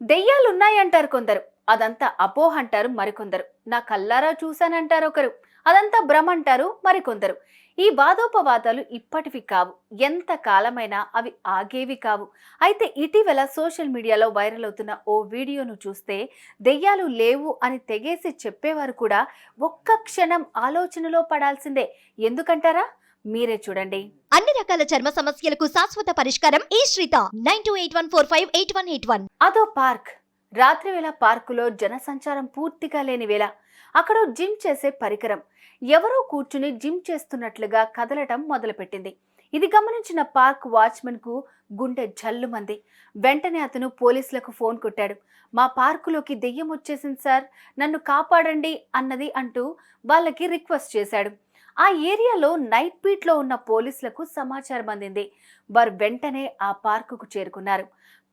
దెయ్యాలున్నాయంటారు కొందరు. అదంతా అపోహ అంటారు మరికొందరు. నా కల్లారా చూశానంటారు ఒకరు. అదంతా భ్రమ అంటారు మరికొందరు. ఈ వాదోపవాదాలు ఇప్పటివి కావు. ఎంత కాలమైనా అవి ఆగేవి కావు. అయితే ఇటీవల సోషల్ మీడియాలో వైరల్ అవుతున్న ఓ వీడియోను చూస్తే దెయ్యాలు లేవు అని తెగేసి చెప్పేవారు కూడా ఒక్క క్షణం ఆలోచనలో పడాల్సిందే. ఎందుకంటారా? మీరే చూడండి. అన్ని రకాల చర్మ సమస్యలకు శాశ్వత పరిష్కారం ఈ శ్రీత. Nine two eight one four five eight one eight one. అదో పార్క్. రాత్రి వేళ పార్కులో జనసంచారం పూర్తిగా లేని వేళ అక్కడ జిమ్ చేసే పరికరం. ఎవరో కూర్చుని జిమ్ చేస్తున్నట్లుగా కదలటం మొదలుపెట్టింది. ఇది గమనించిన పార్క్ వాచ్మెన్కు గుండె జల్లుమంది. వెంటనే అతను పోలీసులకు ఫోన్ కొట్టాడు. మా పార్కులోకి దెయ్యం వచ్చేసింది సార్. నన్ను కాపాడండి అన్నది అంటూ వాళ్ళకి రిక్వెస్ట్ చేశాడు. ఆ ఏరియాలో నైట్ బీట్లో ఉన్న పోలీసులకు సమాచారం అందింది. వారు వెంటనే ఆ పార్కుకు చేరుకున్నారు.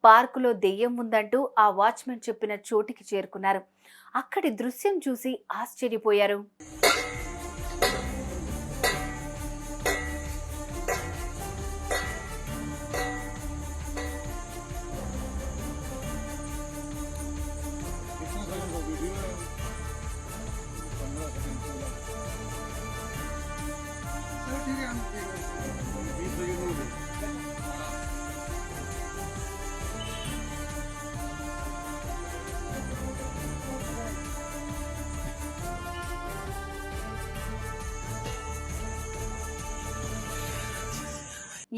పార్కులో దెయ్యం ఉందంటూ ఆ వాచ్మెన్ చెప్పిన చోటికి చేరుకున్నారు. అక్కడి దృశ్యం చూసి ఆశ్చర్యపోయారు.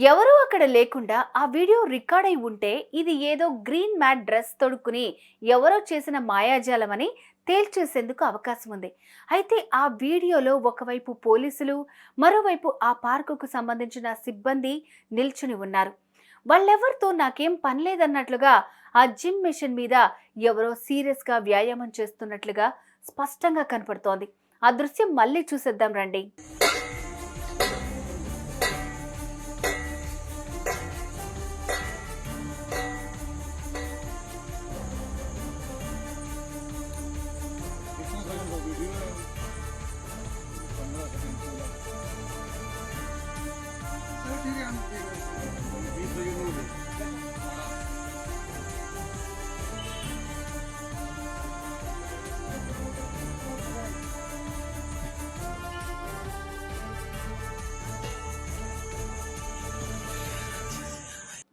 ఎవరూ అక్కడ లేకుండా ఆ వీడియో రికార్డ్ అయి ఉంటే ఇది ఏదో గ్రీన్ మ్యాట్ డ్రెస్ తొడుక్కుని ఎవరో చేసిన మాయాజాలమని తేల్చేసేందుకు అవకాశం ఉంది. అయితే ఆ వీడియోలో ఒకవైపు పోలీసులు మరోవైపు ఆ పార్కుకు సంబంధించిన సిబ్బంది నిల్చుని ఉన్నారు. వాళ్ళెవరితో నాకేం పని లేదన్నట్లుగా ఆ జిమ్ మిషన్ మీద ఎవరో సీరియస్గా వ్యాయామం చేస్తున్నట్లుగా స్పష్టంగా కనపడుతోంది. ఆ దృశ్యం మళ్ళీ చూసేద్దాం రండి.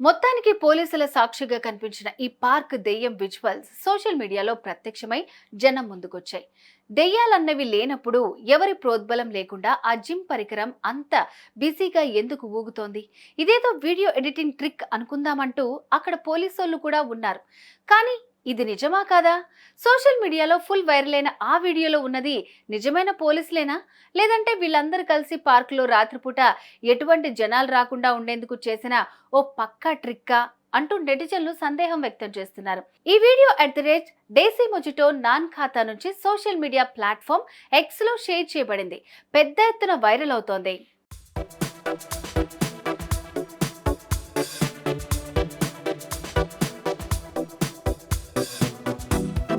మొత్తానికి పోలీసుల సాక్షిగా కనిపించిన ఈ పార్క్ దెయ్యం విజువల్స్ సోషల్ మీడియాలో ప్రత్యక్షమై జనం ముందుకొచ్చాయి. దెయ్యాలన్నవి లేనప్పుడు ఎవరి ప్రోద్బలం లేకుండా ఆ జిమ్ పరికరం అంత బిజీగా ఎందుకు ఊగుతోంది? ఇదేదో వీడియో ఎడిటింగ్ ట్రిక్ అనుకుందామంటూ అక్కడ పోలీసోళ్ళు కూడా ఉన్నారు. కానీ ఇది నిజమా కాదా? సోషల్ మీడియాలో ఫుల్ వైరల్ అయిన ఆ వీడియోలో ఉన్నది నిజమైన పోలీసులేనా? లేదంటే వీళ్ళందరూ కలిసి పార్కులో రాత్రిపూట ఎటువంటి జనాలు రాకుండా ఉండేందుకు చేసిన ఓ పక్కా ట్రిక్కా? అంటూ నెటిజన్లు సందేహం వ్యక్తం చేస్తున్నారు. ఈ video at the rate డేసీ mojito నాన్ ఖాతా నుంచి సోషల్ మీడియా ప్లాట్ఫామ్ ఎక్స్లో షేర్ చేయబడింది. పెద్ద ఎత్తున వైరల్ అవుతోంది.